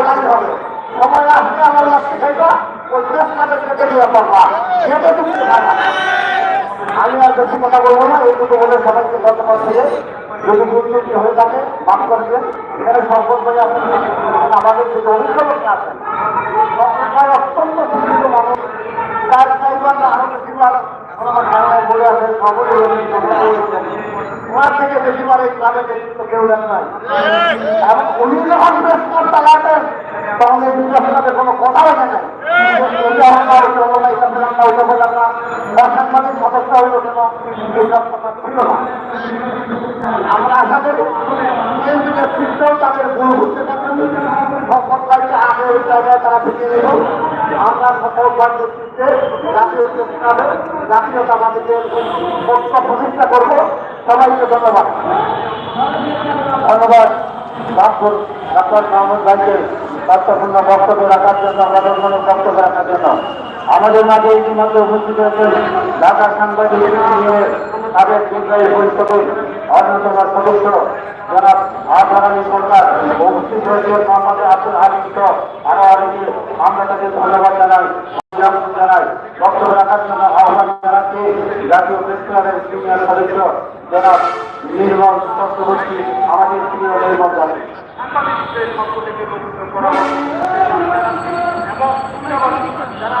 কাজ হবে সময় আমি আর বেশি কথা বলব না এই দুটো বলে সবাইকে ধন্যবাদ দিয়ে যদি দুর্নীতি হয়ে থাকে মাফ করবেন এখানে সম্পদ করে আপনি আমাদের যে অভিভাবক আছেন অত্যন্ত শিক্ষিত মানুষ তার চাইবার আরও বেশি বলে আছে সকলে ওনার থেকে বেশিবার এই ক্লাবে নেতৃত্ব কেউ দেন নাই। এবং উনি যখন বেশিবার চালাতেন তখন এই নির্বাচনের কোনো কথা ছিল না আমরা আশা করি তাদের আগে ওই জায়গায় তারা থেকে জাতীয় প্রতিষ্ঠা করব। সবাইকে ধন্যবাদ। ধন্যবাদ। ডাক্তার ডাক্তার মোহাম্মদ ভাইকে গুরুত্বপূর্ণ বক্তব্য রাখার জন্য, আমাদের বক্তব্য রাখার জন্য। আমাদের মাঝে ইতিমধ্যে উপস্থিত হয়েছেন ঢাকা সাংবাদিক সাবেক নির্বাহী পরিষদের অন্যতম সদস্য জনাব আজহারানি সরকার উপস্থিত হয়েছেন মোহাম্মদ আব্দুল হামিদ সহ, আরও অনেকে আমরা তাকে ধন্যবাদ জানাই জানাই, বক্তব্য রাখার জন্য আহ্বান জানাচ্ছি জাতীয় প্রেস ক্লাবের সিনিয়র সদস্য জনাব নির্মল চক্রবর্তী, আমাদের প্রিয় নির্মল জানাই যারা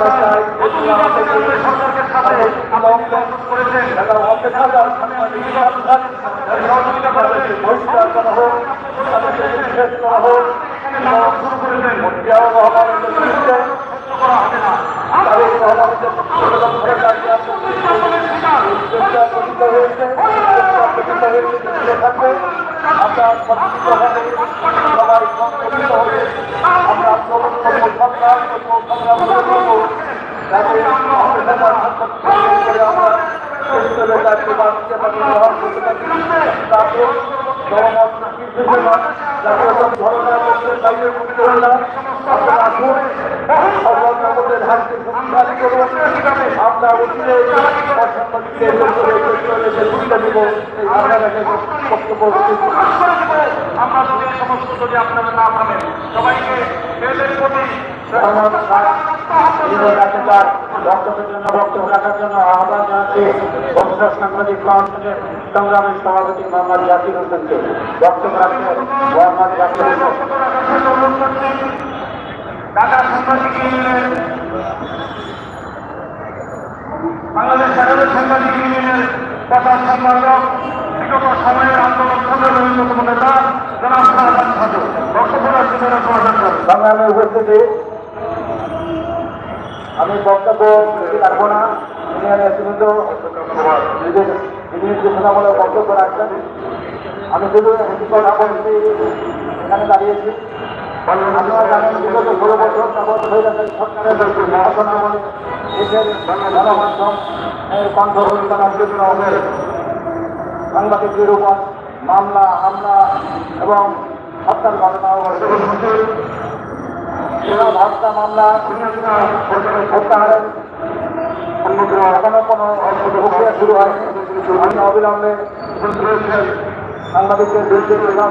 বেসরকারি সরকারের বিরুদ্ধে আমরা সাথে আলোচনা করেছেন সহযোগিতা করেছেন বহিষ্কার করা হোক তাদেরকে নিষেধ করা হোক শুরু করেছেন জিয়াউর রহমানের নেতৃত্বে করা হবে না তারেক রহমানের হয়েছে থাকবে আমরা সঠিকভাবে সবাই সংগঠিত হয়ে আমরা সরকার করব সংগ্রাম করব অপেক্ষার করে আমরা জাতীয় ধরনের বাইরে মুক্ত হয়ে আপনারা আসুন। করুন আমরা যদি সমস্ত যদি জন্য বক্তব্য রাখার জন্য আহ্বান সংগ্রামের সভাপতি মোহাম্মদ জাকির হোসেনকে বক্তব্য রাখতে মোহাম্মদ জাকির হোসেন ঢাকা সাংবাদিক ইউনিয়নের বাংলাদেশ সাগরের সাংবাদিক ইউনিয়নের প্রধান সম্পাদক বিগত সময়ের আন্দোলন সংগ্রামের অন্যতম নেতা জনাব শাহজাহান সাধু বক্তব্য উপস্থিতি, আমি বক্তব্য রাখব না। বক্তব্য রাখছেন, আমি শুধু এখানে দাঁড়িয়েছি। হয়ে জন্য সাংবাদিকদের উপর মামলা। হামলা এবং হত্যার ঘটনাও ঘটে হত্যা মামলা হত্যাহারের এখনও কোনো প্রক্রিয়া শুরু আমি অবিলম্বে সাংবাদিকদের বিরুদ্ধে প্রধান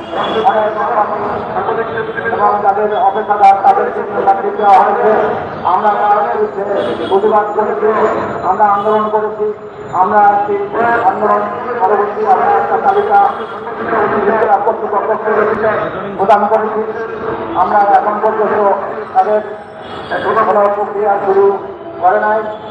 এবং তাদের অপেক্ষাদার হয়েছে আমরা প্রতিবাদ করেছি আমরা আন্দোলন করেছি আমরা একটি আন্দোলন পরবর্তী একটা তালিকা জেলা প্রদান করেছি আমরা এখন পর্যন্ত তাদের প্রক্রিয়া শুরু করে নাই।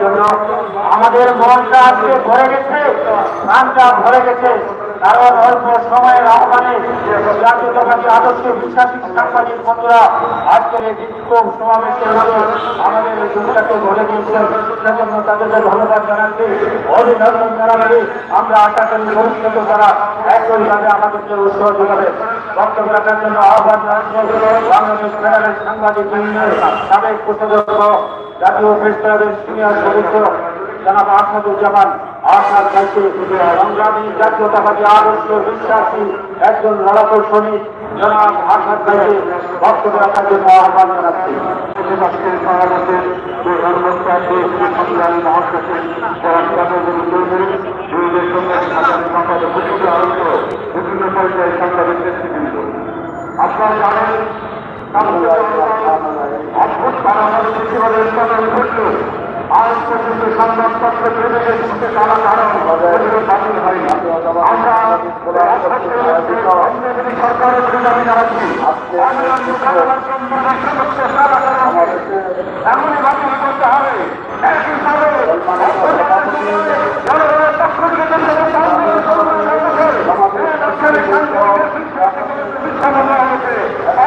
জন্য আমাদের মনটা আজকে ভরে গেছে প্রাণটা ভরে গেছে। কারণ অল্প সময়ের আহ্বানে জাতীয়তাবাদী আদর্শে বিশ্বাসী সাংবাদিক বন্ধুরা আজকের এই বিক্ষোভ সমাবেশের মধ্যে আমাদের এই দুঃখটাকে ভরে দিয়েছেন। সেজন্য তাদেরকে ধন্যবাদ জানাচ্ছি। অভিনন্দন জানাচ্ছি। আমরা আশা করি ভবিষ্যতে তারা একইভাবে আমাদেরকে উৎসাহ যোগাবে বক্তব্য রাখার জন্য আহ্বান জানাচ্ছি। বাংলাদেশ ফেডারেল সাংবাদিক ইউনিয়নের সাবেক কোষাধ্যক্ষ জাতীয় প্রেস ক্লাবের সিনিয়র সদস্য জনাব আসাদুজ্জামান গাইছে সংগ্রামী জাতীয়তাবাদী আদর্শ বিশ্বাসী একজন লড়াকু শ্রমিক জনাব রাখার জন্য আহ্বান আপনারা জানেন আজ পর্যন্ত সংবাদপত্র বিভাগের সাথে তারা কারণ বাতিল হয়নি আমরা সরকারের পক্ষ থেকে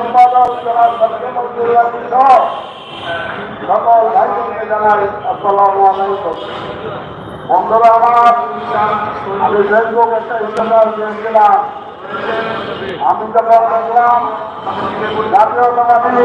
সম্পাদক যারা সত্যমন্ত্রী সহ সকল ভাইকে জানাই আসসালামু আলাইকুম বন্ধুরা আমার আমি ফেসবুক একটা ইস্তেমাল দিয়েছিলাম আমি যখন দেখলাম জাতীয়তাবাদী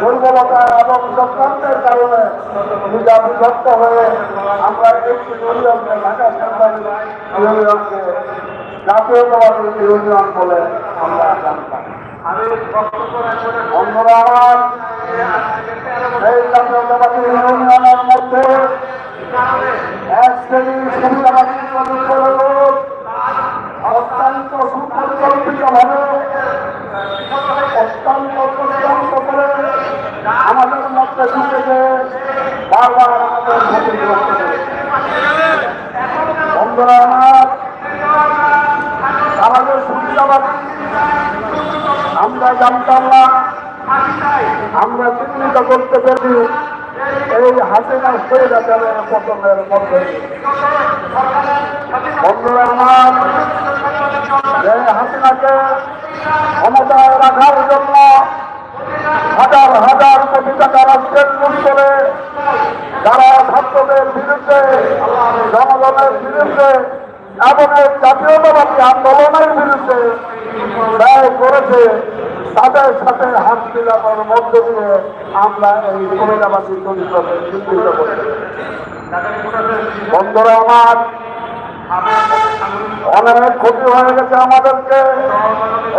দুর্বলতা এবং চক্রান্তের কারণে দুটা বিভক্ত হয়ে আমরা একটি ইউনিয়নকে ঢাকা সাংবাদিক ইউনিয়নকে জাতীয়তাবাদী ইউনিয়ন বলে আমরা জানতাম। অন্যরা আমার জাতীয়তাবাদী ইউনিয়নের মধ্যে এক শ্রেণির সুবিধাবাদী লোক অত্যন্ত আমাদের মধ্যে ঢুকেছে বারবার আমাদের আমাদের আমরা জানতাম না আমরা চিহ্নিত করতে পারি এই হাসিনা সরে যাবে পতনের মধ্যে বন্ধুরা আমার, যে হাসিনাকে ক্ষমতায় রাখার জন্য হাজার হাজার কোটি টাকা রাষ্ট্রের করে যারা ছাত্রদের বিরুদ্ধে, জনগণের বিরুদ্ধে এবং জাতীয়তাবাদী আন্দোলনের বিরুদ্ধে ব্যয় করেছে সাথে হাত মিলানোর মধ্য দিয়ে আমরা এই কুমিল্লাবাসী চরিত্রকে চিহ্নিত করি বন্ধুরা আমার, অনেক ক্ষতি হয়ে গেছে আমাদেরকে।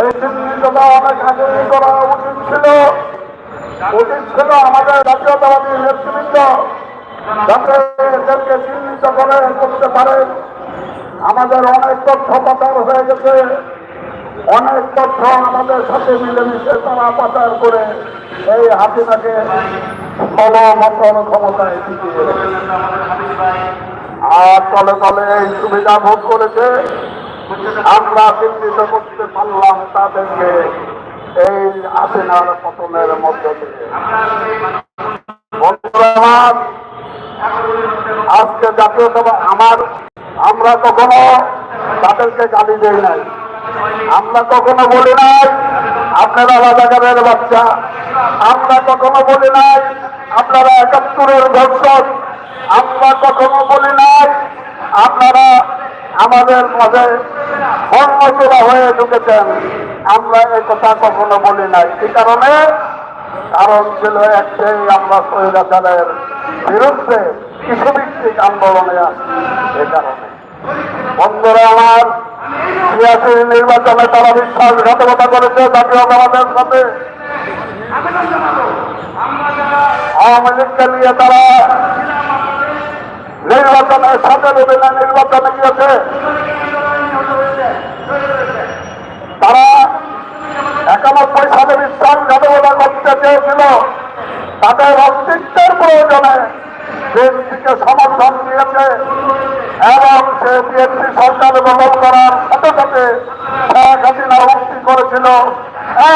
এই চিহ্নিতটা অনেক আগে করা উচিত ছিল। উচিত ছিল আমাদের জাতীয়তাবাদী নেতৃবৃন্দ যাতে এদেরকে চিহ্নিত করে করতে পারে। আমাদের অনেক তথ্য পাচার হয়ে গেছে। অনেক তথ্য আমাদের সাথে মিলেমিশে তারা পাচার করে এই হাসিনাকে মতন ক্ষমতায় টিকিয়ে আর তলে তলে এই সুবিধা ভোগ করেছে। আমরা চিহ্নিত করতে পারলাম তাদেরকে এই হাসিনার পতনের মধ্য দিয়ে আজকে জাতীয়তাবাদ আমার আমরা কখনো তাদেরকে গালি দেই নাই। আমরা কখনো বলি নাই, আপনারা রাজাকারের বাচ্চা। আমরা কখনো বলি নাই, আপনারা একাত্তরের দর্শক। আমরা কখনো বলি নাই, আপনারা আমাদের মাঝে কর্মচোরা হয়ে ঢুকেছেন। আমরা এ কথা কখনো বলি নাই। এই কারণে? কারণ ছিল একটাই আমরা স্বৈরাচারের বিরুদ্ধে কৃষভিত্তিক আন্দোলনে আসি এ কারণে। বন্ধুরা আমার ছিয়াশি নির্বাচনে তারা বিশ্বাসঘাতকতা করেছে জাতীয়তাবাদের সাথে আওয়ামী লীগকে নিয়ে তারা নির্বাচনের সাথে দেবে না নির্বাচনে গিয়েছে। তারা একানব্বই সালে বিশ্বাসঘাতকতা করতে চেয়েছিল। তাদের অস্তিত্বের প্রয়োজনে বিএনপিকে সমর্থন দিয়েছে এবং সে বিএনপি সরকার গঠন করার সাথে সাথে শেখ হাসিনা মুক্তি করেছিল।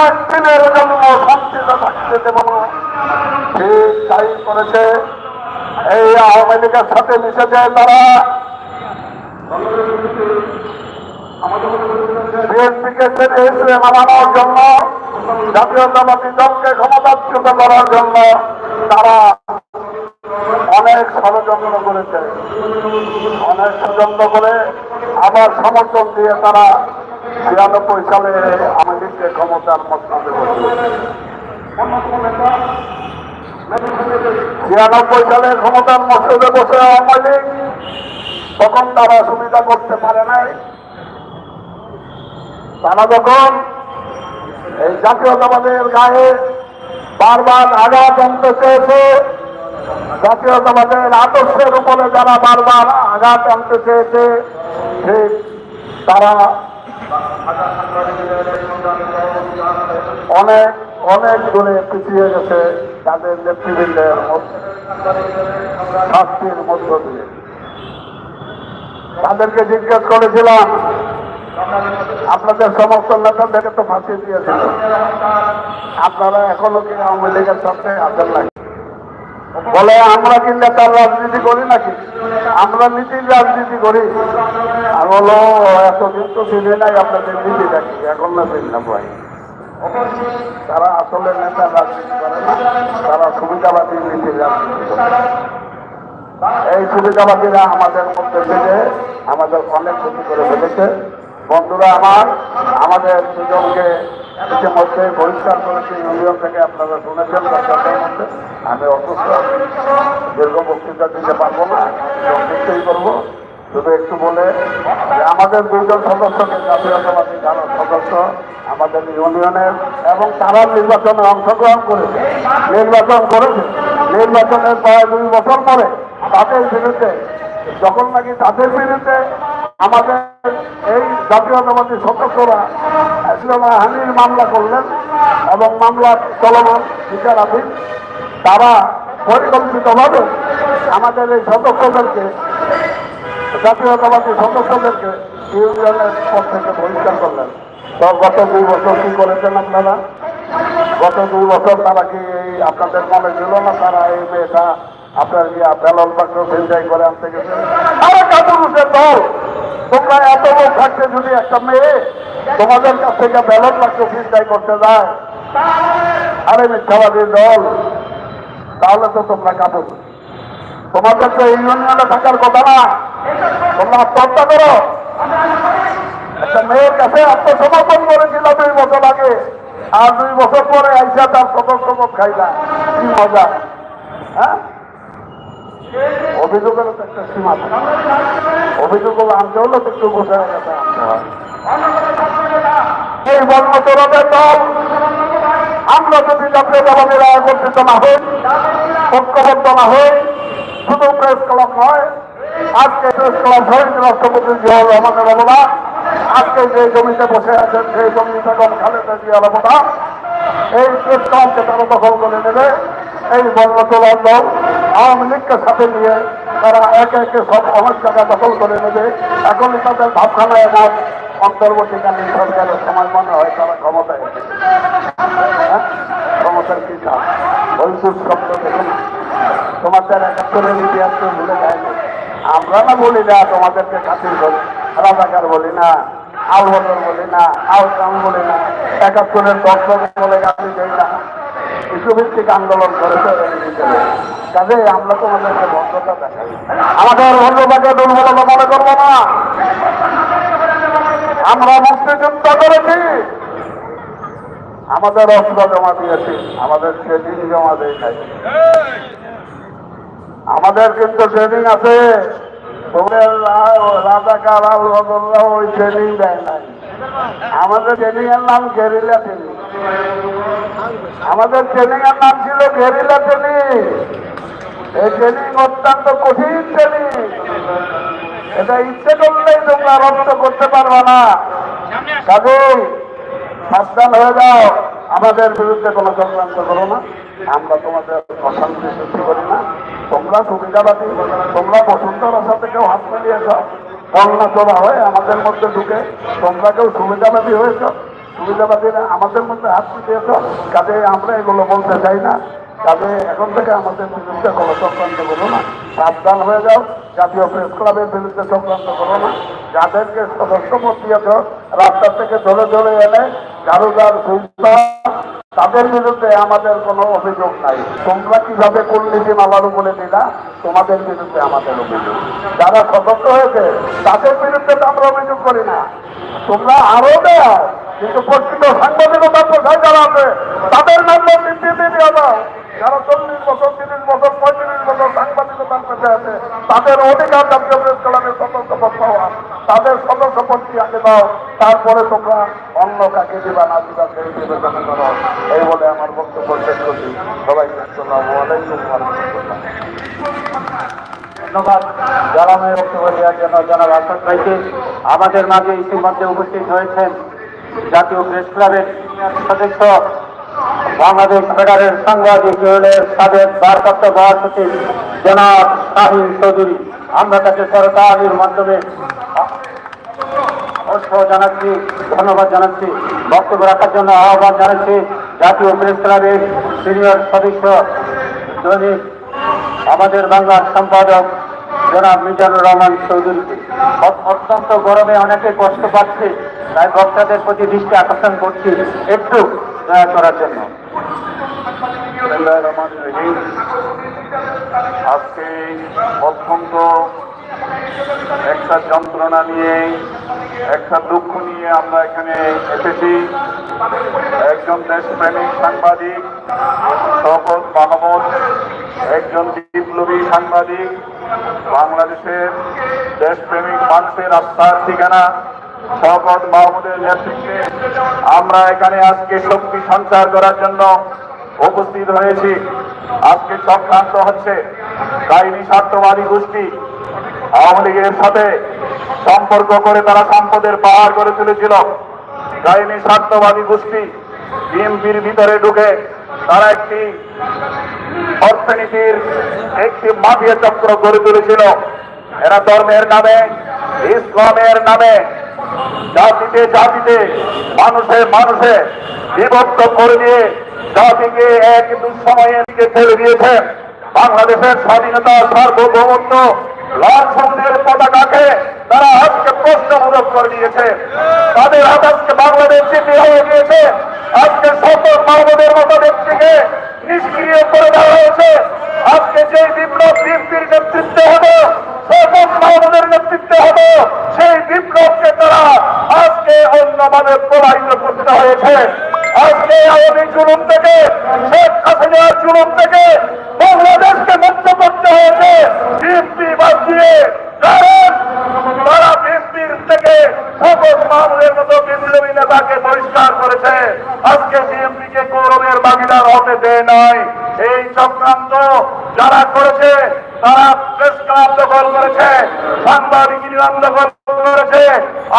একদিনের জন্য শান্তিতে থাকতে দেব না। ঠিক তাই করেছে। এই আওয়ামী লীগের সাথে মিশেছে তারা। বিএনপিকে ছেড়ে হিসেবে মানানোর জন্য, জাতীয়তাবাদী দলকে ক্ষমতাচ্যুত করার জন্য তারা অনেক ষড়যন্ত্র করেছে। অনেক ষড়যন্ত্র করে আবার সমর্থন দিয়ে তারা ছিয়ানব্বই সালে লীগকে ক্ষমতার মসনাদে বসে। ছিয়ানব্বই সালে ক্ষমতার মসজিদে বসে আওয়ামী তখন তারা সুবিধা করতে পারে নাই। তারা যখন এই জাতীয়তাবাদের গায়ে বারবার আঘাত আনতে চেয়েছে জাতীয়তাবাদের আদর্শের উপরে যারা বারবার আঘাত আনতে চেয়েছে ঠিক তারা অনেক অনেক দূরে পিছিয়ে গেছে তাদের নেতৃবৃন্দের শাস্তির মধ্য দিয়ে। তাদেরকে জিজ্ঞেস করেছিলাম, আপনাদের সমস্ত নেতাদেরকে তো ফাঁসিয়ে দিয়েছিল। আপনারা এখনও কি আওয়ামী লীগের সাথে আছেন নাকি? বলে, আমরা কি নেতার রাজনীতি করি নাকি? আমরা নীতির রাজনীতি করি। আর বলো এতদিন তো চিনি নাই, আপনাদের নীতি নাকি? এখন না চিনি না ভাই। তারা আসলে নেতার রাজনীতি করে না, তারা সুবিধাবাদী নীতির রাজনীতি করে। এই সুবিধাবাদীরা আমাদের মধ্যে থেকে আমাদের অনেক ক্ষতি করে ফেলেছে। বন্ধুরা আমার, আমাদের দুজনকে ইতিমধ্যে বহিষ্কার করেছে ইউনিয়ন থেকে আপনারা শুনেছেন মধ্যে। আমি অসুস্থ, দীর্ঘ বক্তৃতা দিতে পারব না নিশ্চয়ই করব শুধু একটু বলে যে আমাদের দুজন সদস্যকে জাতীয়তাবাদী যারা সদস্য আমাদের ইউনিয়নের এবং তারা নির্বাচনে অংশগ্রহণ করেছে। নির্বাচন করেছে। নির্বাচনের প্রায় দুই বছর পরে তাদের বিরুদ্ধে, যখন নাকি তাদের বিরুদ্ধে আমাদের এই জাতীয়তাবাদী সদস্যরা হানির মামলা করলেন এবং মামলা চলমান বিচারাধীন, তারা পরিকল্পিতভাবে আমাদের এই সদস্যদেরকে জাতীয়তাবাদী সদস্যদেরকে ইউনিয়নের পর থেকে বহিষ্কার করলেন। তো গত দুই বছর কি করেছেন আপনারা? গত দুই বছর তারা কি এই আপনাদের মনে ছিল না তারা এই মেয়েটা আপনার কি ব্যালন বাক্স ছিনতাই করে আনতে গেছে। আরে কাপুরুষের দল, তোমরা এত লোক থাকতে যদি একটা মেয়ে তোমাদের কাছ থেকে ব্যালন বাক্স ছিনতাই করতে যায়। আরে মিথ্যাবাদীর দল, তাহলে তো তোমরা কাপুর তোমাদের তো ইউনিয়নে থাকার কথা না। তোমরা আত্মহত্যা করো। একটা মেয়ের কাছে আত্মসমর্পণ করেছিল দুই বছর আগে, আর দুই বছর পরে আইসা তার সদর সদর খাইলা। কি মজা হ্যাঁ? অভিযোগের তো একটা সীমা থাকে। অভিযোগ আনতে হলে তো একটু বসে গেছে আনতে হয়। এই বর্ণচরণের দল, আমরা যদি জাতীয়তাবাদীরা একত্রিত না হই, ঐক্যবদ্ধ না হই, শুধু প্রেস ক্লাব নয় আজকে প্রেস ক্লাব শহীদ রাষ্ট্রপতি জিয়াউর রহমানের অবদা আজকে যে জমিতে বসে আছেন, সেই জমি বেগম খালেদা জিয়ার অবদা এই প্রেস ক্লাবকে তারা দখল করে নেবে। এই বর্ণচলার দল আওয়ামী লীগকে সাথে নিয়ে তারা একে একে সব অনেক জায়গা দখল করে নেবে। এখনই তাদের ভাবখানায় মত অন্তর্বর্তীকালীন সরকারের সময় মনে হয় তারা ক্ষমতায় এসেছে। হ্যাঁ? ক্ষমতার কি কাজ ওই শব্দ দেখুন। তোমাদের একাত্তরের ইতিহাস তো ভুলে যায়নি আমরা না বলি না, তোমাদেরকে খাতির করি রাজাকার বলি না, আলবদর বলি না আলকাম বলি না, একাত্তরের দর্শক বলে গাড়ি দেই না। শিশুভিত্তিক আন্দোলন করেছে কাজে আমরা তোমাদেরকে ভদ্রতা দেখাই। আমাদের ভদ্রতাকে দুর্বলতা মনে করব না। আমরা মুক্তিযুদ্ধ করেছি। আমাদের অস্ত্র জমা দিয়েছি। আমাদের ট্রেনিং জমা দেয় নাই আমাদের কিন্তু ট্রেনিং আছে। তোমরা রাজাকার আল বদলরা ওই ট্রেনিং দেয় নাই। আমাদের ট্রেনিং এর নাম গেরিলা ট্রেনিং। আমাদের ট্রেনিং নাম ছিল গেরিলা ট্রেনিং। এই ট্রেনিং অত্যন্ত কঠিন ট্রেনিং। এটা ইচ্ছে করলেই তোমরা রপ্ত করতে পারবে না। কাজেই সাবধান হয়ে যাও। আমাদের বিরুদ্ধে কোনো চক্রান্ত করো না। আমরা তোমাদের অশান্তি সৃষ্টি করি না। তোমরা সুবিধাবাদী, তোমরা বসুন্ধরার সাথে কেউ হাত মিলিয়েছ। বন্যা চলা হয়ে, আমাদের মধ্যে ঢুকে। তোমরা কেউ সুবিধাবাদী হয়েছ? সুবিধাবাদীরা আমাদের মধ্যে হাত মিলিয়েছ কাজে আমরা এগুলো বলতে চাই না। কাজে এখন থেকে আমাদের বিরুদ্ধে কোনো চক্রান্ত করো না। সাবধান হয়ে যাও। জাতীয় প্রেস ক্লাবের বিরুদ্ধে চক্রান্ত করো না। যাদেরকে সদস্য পদ দিয়েছ, রাস্তা থেকে ধরে ধরে এনে ঝাড়ুদার সুইপার তাদের বিরুদ্ধে আমাদের কোনো অভিযোগ নাই। তোমরা কীভাবে কূটনীতি মালার উপরে দিলা? তোমাদের বিরুদ্ধে আমাদের অভিযোগ। যারা সতর্ক হয়েছে, তাদের বিরুদ্ধে তো আমরা অভিযোগ করি না। তোমরা আরও দেয় কিন্তু প্রকৃত সাংবাদিকতা প্রসার যারা আছে, তাদের নাম্বার নিশ্চিত দিয়ে দাও যারা চল্লিশ বছর, তিরিশ বছর, পঁয়ত্রিশ বছর সাংবাদিকতার পেশে আছে, তাদের অধিকার জাতীয় প্রেস সদস্য পদ পাওয়া, তাদের সদস্য পদটি আগে দাও, তারপরে তোমরা অন্য কাকে দিবা না দিবা সেই বিবেচনা করো। এই বলে আমার বক্তব্য শেষ করছি। রাহমাতুল্লাহ। ধন্যবাদ। ভাইকে আমাদের মাঝে ইতিমধ্যে উপস্থিত হয়েছেন জাতীয় প্রেস ক্লাবের সদস্য বাংলাদেশ ফেডারেল সাংবাদিক ইউনিয়নের সাবেক ভারপ্রাপ্ত মহাসচিব জনাব শাহিন চৌধুরী। আমরা তাকে সরকারের মাধ্যমে জানাচ্ছি, ধন্যবাদ জানাচ্ছি, বক্তব্য রাখার জন্য আহ্বান জানাচ্ছি জাতীয় প্রেস ক্লাবের সিনিয়র সদস্য, দৈনিক আমাদের বাংলার সম্পাদক জনাব মিজানুর রহমান চৌধুরীকে অত্যন্ত গরমে অনেকে কষ্ট পাচ্ছে, তাই বক্তাদের প্রতি দৃষ্টি আকর্ষণ করছি। একটু করার জন্য। আজকে অত্যন্ত একটা যন্ত্রণা নিয়ে, একটা দুঃখ নিয়ে আমরা এখানে এসেছি একজন দেশপ্রেমিক সাংবাদিক শপথ মাহমুদ একজন বিপ্লবী সাংবাদিক, বাংলাদেশের দেশপ্রেমিক মানুষের আস্থার ঠিকানা শপথ মাহমুদের নেতৃত্বে আমরা এখানে আজকে শক্তি সঞ্চার করার জন্য উপস্থিত হয়েছি। আজকে চক্রান্ত হচ্ছে। কাহিনী স্বার্থবাদী গোষ্ঠী আওয়ামী লীগের সাথে সম্পর্ক করে তারা সম্পদের পাহাড় করে তুলেছিল। কাহিনী স্বার্থবাদী গোষ্ঠী বিএনপির ভিতরে ঢুকে তারা একটি অর্থনীতির একটি মাফিয়া চক্র গড়ে তুলেছিল। এরা ধর্মের নামে, ইসলামের নামে জাতিতে জাতিতে, মানুষে মানুষে বিভক্ত করে দিয়ে জাতিকে এক দুঃসময়ের দিকে ঠেলে দিয়েছে বাংলাদেশের স্বাধীনতা সার্বভৌমত্ব লাল পতাকাকে তারা আজকে প্রশ্নমূলক করে দিয়েছে। তাদের হাত আজকে বাংলাদেশ স্মৃতি হয়ে গিয়েছে। আজকে মাহমুদের মতো ব্যক্তিকে নিষ্ক্রিয় করে দেওয়া হয়েছে। আজকে যে বিপ্লব বিএনপির নেতৃত্বে হবে মাহমুদের নেতৃত্বে হলো সেই বিপ্লবকে তারা আজকে অন্য মানে প্রবাহিত করতে হয়েছে। আজকে আওয়ামী জুলুম থেকে, শেখ হাসিনার জুলুম থেকে বাংলাদেশকে মুক্ত করতে হয়েছে বিএনপি বাদ দিয়ে কারণ তারা বিএনপির থেকে শপথ মাহমুদের মতো বিপ্লবী নেতাকে বহিষ্কার করেছে আজকে বিএনপি কে গৌরবের ভাগিদার হতে দেয় নাই এই চক্রান্ত যারা করেছে, তারা প্রেস ক্লাব দখল করেছে, সাংবাদিক নিলাম দখল করেছে,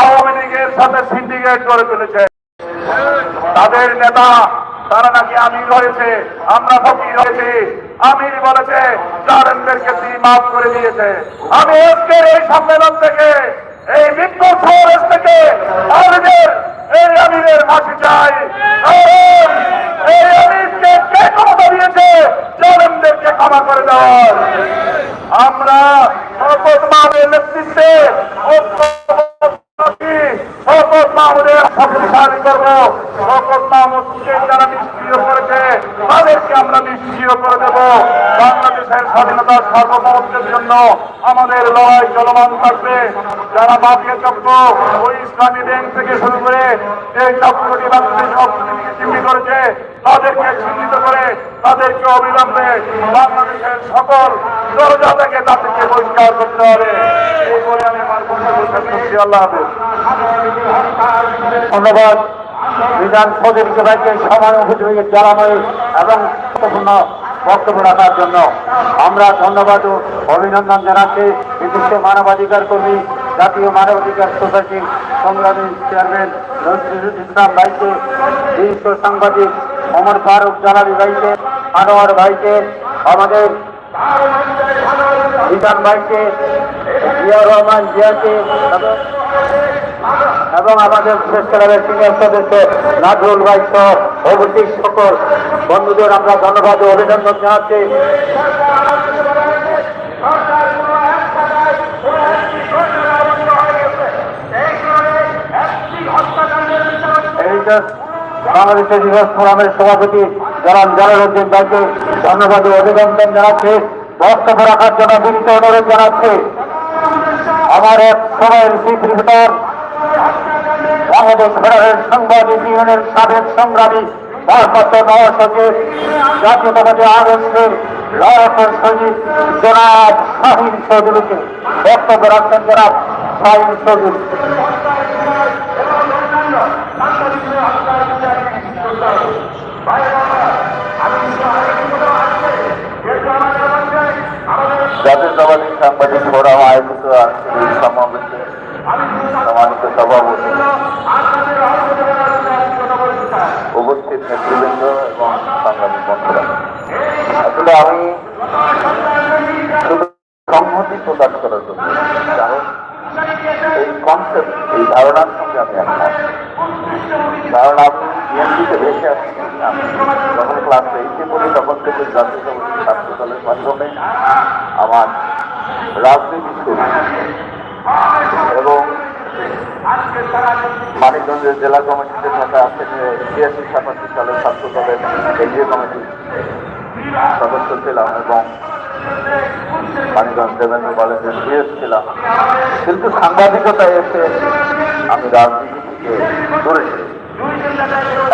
আওয়ামী লীগের সাথে সিন্ডিকেট করে তুলেছে। তাদের নেতা, তারা নাকি আমির হয়েছে, আমরা ফকির হয়েছি। আমির বলেছে জালেমদেরকে তিনি মাফ করে দিয়েছে। আমি আজকের এই সম্মেলন থেকে এই বিক্ষোভ ফরেস্ট থেকে আমাদের এই আমিরের মাটি চাই। এই আমিরকে কে ক্ষমতা দিয়েছে? জালেমদেরকে ক্ষমা করে দেওয়ার আমরা শপথ মানের নেতৃত্বে তাদেরকে আমরা নিষ্ক্রিয় করে দেব। বাংলাদেশের স্বাধীনতা সার্বভৌমত্বের জন্য আমাদের লড়াই চলমান থাকবে। যারা মাফিয়া চক্র, ওই ইসলামী ব্যাংক থেকে শুরু করে এই চক্রটি বাংলাদেশ অর্থনীতিকে চিহ্নি করেছে, তাদেরকে চিহ্নিত করে তাদেরকে অবিলম্বে বাংলাদেশের সকল দরজা থেকে তাদেরকে পরিষ্কার করতে হবে। ধন্যবাদ। বিধান সদস্য ভাইকে সময় উপযোগী জানানো এবং গুরুত্বপূর্ণ বক্তব্য রাখার জন্য আমরা ধন্যবাদ ও অভিনন্দন জানাচ্ছি। বিশিষ্ট মানবাধিকার কর্মী জাতীয় মানবাধিকার সোসাইটি সংগ্রামী চেয়ারম্যান নজরুল ইসলাম ভাইকে বিশিষ্ট সাংবাদিক অমর ফারুক জালালি ভাইকে, আনোয়ার ভাইকে, আমাদের বিধান ভাইকে, জিয়াউর রহমান জিয়াকে এবং আমাদের প্রেস ক্লাবের সিনিয়র সদস্য নাজরুল ভাই সহ উপস্থিত সকল বন্ধুদের আমরা ধন্যবাদ অভিনন্দন জানাচ্ছি। বাংলাদেশের দিবস ফোরামের সভাপতি জনাব জালালউদ্দিন ভাইকে ধন্যবাদ অভিনন্দন জানাচ্ছি। বক্তব্য রাখার জন্য বিনীত অনুরোধ জানাচ্ছি। আমার এক সময়ের স্বীকৃতার বাংলাদেশ ফেডারেল সাংবাদিক ইউনিয়নের সাবেক সংগ্রামী ভারপ্রাপ্ত মহাসচিব, জাতীয়তাবাদী আদর্শের লড়াকের সহিত জনাব শাহিন চৌধুরীকে বক্তব্য রাখছেন জনাব শাহিন চৌধুরী। জাতীয়তাবাদী সাংবাদিক ফোরাম আয়োজিত আজকের এই সমাবেশে সম্মানিত সভাপতি, উপস্থিত নেতৃবৃন্দ এবং সাংবাদিক বন্ধুরা। আসলে আমি শুধু সংহতি প্রকাশ করার জন্য কারণ এই কনসেপ্ট এই ধারণার সঙ্গে আমি একমত। কারণ আমি বিএনপিতে ভেসে আসছি যখন ক্লাস এইটে পড়ি, তখন থেকে জাতীয় দলের মাধ্যমে আমার রাজনীতি এবং মানিকগঞ্জের জেলা কমিটিতে থাকা ছিয়াশি সাতাশি সালের ছাত্র দলের কেন্দ্রীয় কমিটির সদস্য ছিলাম এবং মানিকগঞ্জ দেবেন্দ্র কলেজের সিএস ছিলাম। কিন্তু সাংবাদিকতায় এসে আমি রাজনীতি থেকে দূরে ছিলাম।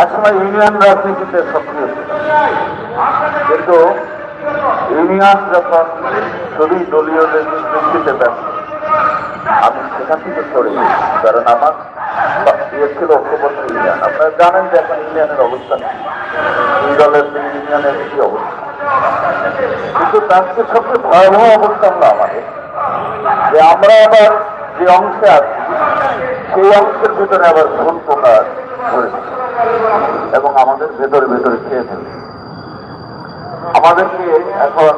একসময় ইউনিয়ন রাজনীতিতে সক্রিয় ছিলাম। কিন্তু ইউনিয়ন যখন শুধুই দলীয় নেতৃত্বে ব্যস্ত আমি সেখান থেকে সরে কারণ আমার ইয়ে ছিল ঐক্যবদ্ধ ইউনিয়ন। আপনারা জানেন যে এখন ইউনিয়নের অবস্থা নেই দুই দলের দুই ইউনিয়নের কি অবস্থা? কিন্তু তার চেয়ে সবচেয়ে ভয়াবহ অবস্থা হলো আমাদের, যে আমরা আবার যে অংশে আছি, সেই অংশের ভিতরে আবার ভুল প্রকাশ করেছি এবং আমাদের ভেতরে ভেতরে খেয়ে ফেলছে। আমাদেরকে এখন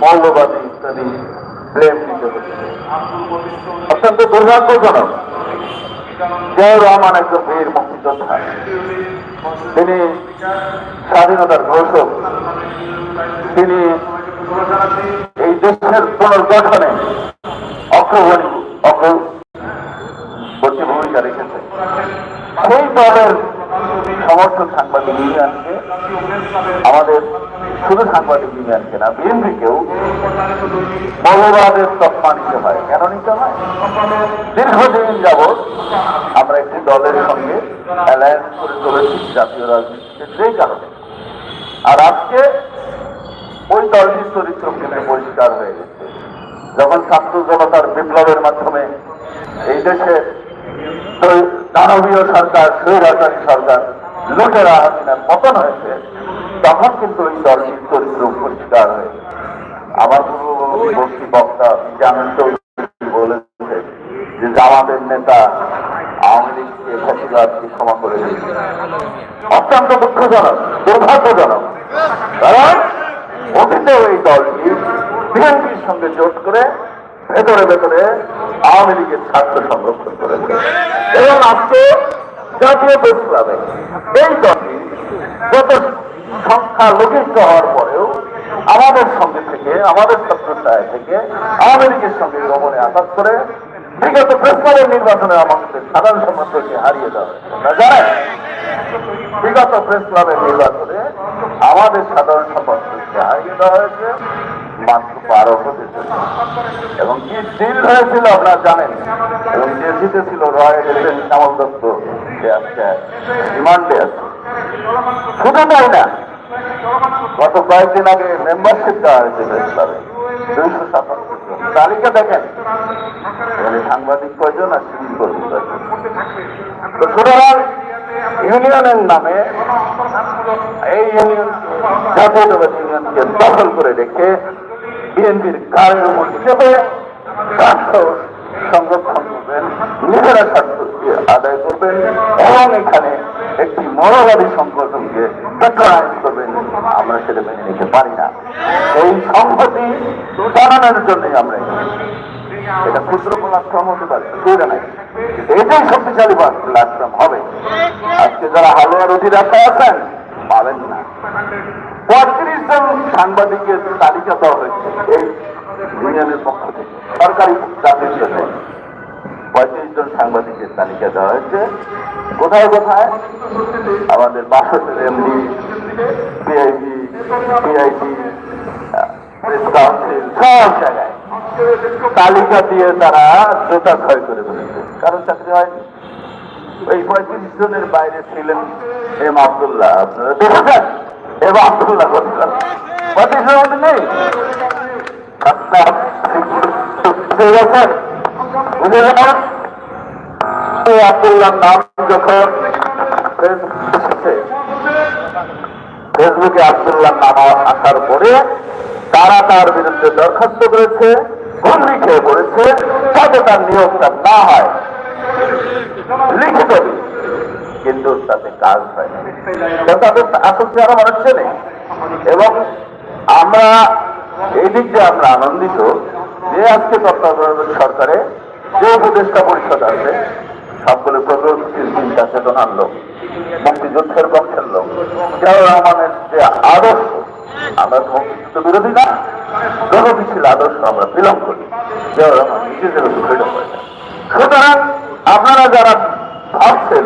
মৌলবাদী ইত্যাদি দিতে হচ্ছে। অত্যন্ত দুর্ভাগ্যজনক। রহমান একজন বীর মুক্তিযোদ্ধা। তিনি স্বাধীনতার ঘোষক। তিনি এই দেশের পুনর্গঠনে অগ্রগণী অগ্রবর্তী ভূমিকা রেখেছে সেই দলের সমর্থক সাংবাদিক ইউনিয়নকে আমাদের শুধু সাংবাদিক ইউনিয়নকে না, বিএনপিকেও মৌলবাদের তকমা হয়। কেন নিতে হয়? দীর্ঘদিন যাবৎ আমরা একটি দলের সঙ্গে অ্যালায়েন্স করে চলেছি, জাতীয় রাজনীতিতে সেই কারণে। আর আজকে ওই দলটির চরিত্র কিন্তু পরিষ্কার হয়ে গেছে। যখন ছাত্র জনতার বিপ্লবের মাধ্যমে এই দেশে দানবীয় সরকার, স্বৈরাচারী সরকার লুটেরা হাসিনার পতন হয়েছে, তখন কিন্তু ওই দলটির চরিত্র পরিষ্কার হয়ে গেছে। আমার পূর্ববর্তী বক্তা জানেন চৌধুরী বলেছে যে জামাতের নেতা আওয়ামী লীগকে ফ্যাসিবাদকে ক্ষমা করে দিয়েছে। অত্যন্ত দুঃখজনক, দুর্ভাগ্যজনক। কারণ দলটি বিএনপির সঙ্গে জোট করে ভেতরে ভেতরে আওয়ামী লীগের স্বার্থ সংরক্ষণ করেছে। এবং আজকে জাতীয় ক্লাবে। এই দলটি যত সংখ্যা লঘিষ্ঠ হওয়ার পরেও আমাদের সঙ্গে থেকে, আমাদের ছত্রছায়া থেকে লীগের সঙ্গে গমনে আঘাত করে বিগত প্রেস ক্লাবের নির্বাচনে আমাদের সাধারণ সম্পাদককে হারিয়ে দেওয়া জানেন, বিগত প্রেস ক্লাবের নির্বাচনে আমাদের সাধারণ সম্পাদককে হারিয়ে দেওয়া হয়েছে। মাত্র বারো ভোটে এবং কি ডিল হয়েছিল আপনারা জানেন? এবং যে জিতেছিল শ্যামল দত্ত সে আছে। শুধু তাই না, গত কয়েকদিন আগে মেম্বারশিপ দেওয়া হয়েছে প্রেস দুইশো তালিকা দেখেন সাংবাদিক কয়জন আর সিভিল কর্মী কয়জন তো সুতরাং ইউনিয়নের নামে এই ইউনিয়ন ইউনিয়নকে দখল করে রেখে বিএনপির গাড়ির উপর স্বার্থ সংরক্ষণ করবেন, নিজেরা স্বার্থ আদায় করবেন এবং এখানে একটি মনোবাদী সংগঠনকে পেট্রোলাইজ করবেন। আমরা সেটা মেনে নিতে পারি না। এই সংহতি জানানোর জন্যই আমরা এটা ক্ষুদ্র প্ল্যাটফর্ম হতে পারে, সুবিধা নাই। এটাই শক্তিশালী প্ল্যাটফর্ম হবে। আজকে যারা হালুয়ার অধিরাস্তায় আছেন, পাবেন না। জন সাংবাদিকের তালিকা দেওয়া হয়েছে এই ইউনিয়নের পক্ষ থেকে। সরকারি চাকরির জন্য পঁয়ত্রিশ জন সাংবাদিকের তালিকা দেওয়া হয়েছে। কোথায় কোথায়? আমাদের বাসদের MD, PID PID, press council, সব জায়গায় তালিকা দিয়ে তারা জোতা ক্ষয় করে ফেলেছে। কারণ চাকরি হয়নি। ওই পঁয়ত্রিশ জনের বাইরে ছিলেন এম আবদুল্লাহ। আপনারা দেখেছেন ফেসবুকে আবদুল্লাহ নাম আসার পরে তারা তার বিরুদ্ধে দরখাস্ত করেছে হুমড়ি খেয়ে পড়েছে, যাতে তার নিয়োগটা না হয়। লিখিত। কিন্তু তাতে কাজ হয়। তো তাদের আসল চেহারা মানুষ চেনে, এবং আমরা এই দিক দিয়ে আমরা আনন্দিত যে আজকে তত্ত্বাবধায়ক সরকারে যে উপদেষ্টা পরিষদ আছে, সবগুলো প্রগতিশীল চিন্তা চেতনার লোক, মুক্তিযুদ্ধের পক্ষের লোক, জিয়াউর রহমানের যে আদর্শ, আমরা মুক্তিযুদ্ধ বিরোধী না প্রগতিশীল আদর্শ আমরা বিলম্ব করি জিয়াউর রহমান নিজেদের সুতরাং আপনারা যারা ভাবছেন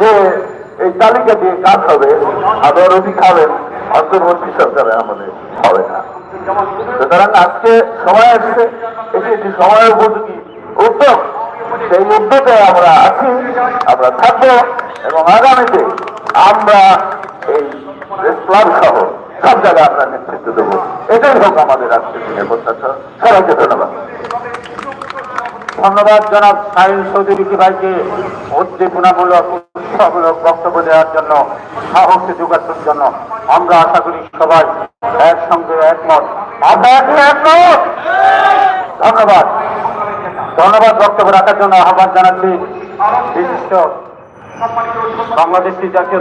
যে এই তালিকা দিয়ে কাজ হবে আদর অধিক খাবেন? অন্তর্বর্তী সরকারে আমাদের হবে না। সুতরাং আজকে সময় আসছে, এটি একটি সময় উপযোগী উদ্যোগ। সেই উদ্যোগে আমরা আছি, আমরা থাকব এবং আগামীতে আমরা এই ক্লাব সহ সব জায়গায় আমরা নেতৃত্ব দেবো। এটাই হোক আমাদের আজকের দিনের প্রত্যাশা। সবাইকে ধন্যবাদ। ধন্যবাদ জনাব সাইন চৌধুরী ভাইকে উদ্দীপনামূলক উৎসাহমূলক বক্তব্য দেওয়ার জন্য, সাহসী যোগানোর জন্য। আমরা আশা করি সবাই একসঙ্গে একমত। আমরা একমত! ধন্যবাদ। ধন্যবাদ বক্তব্য রাখার জন্য আহ্বান জানাচ্ছি বিশিষ্ট বাংলাদেশি জাতীয়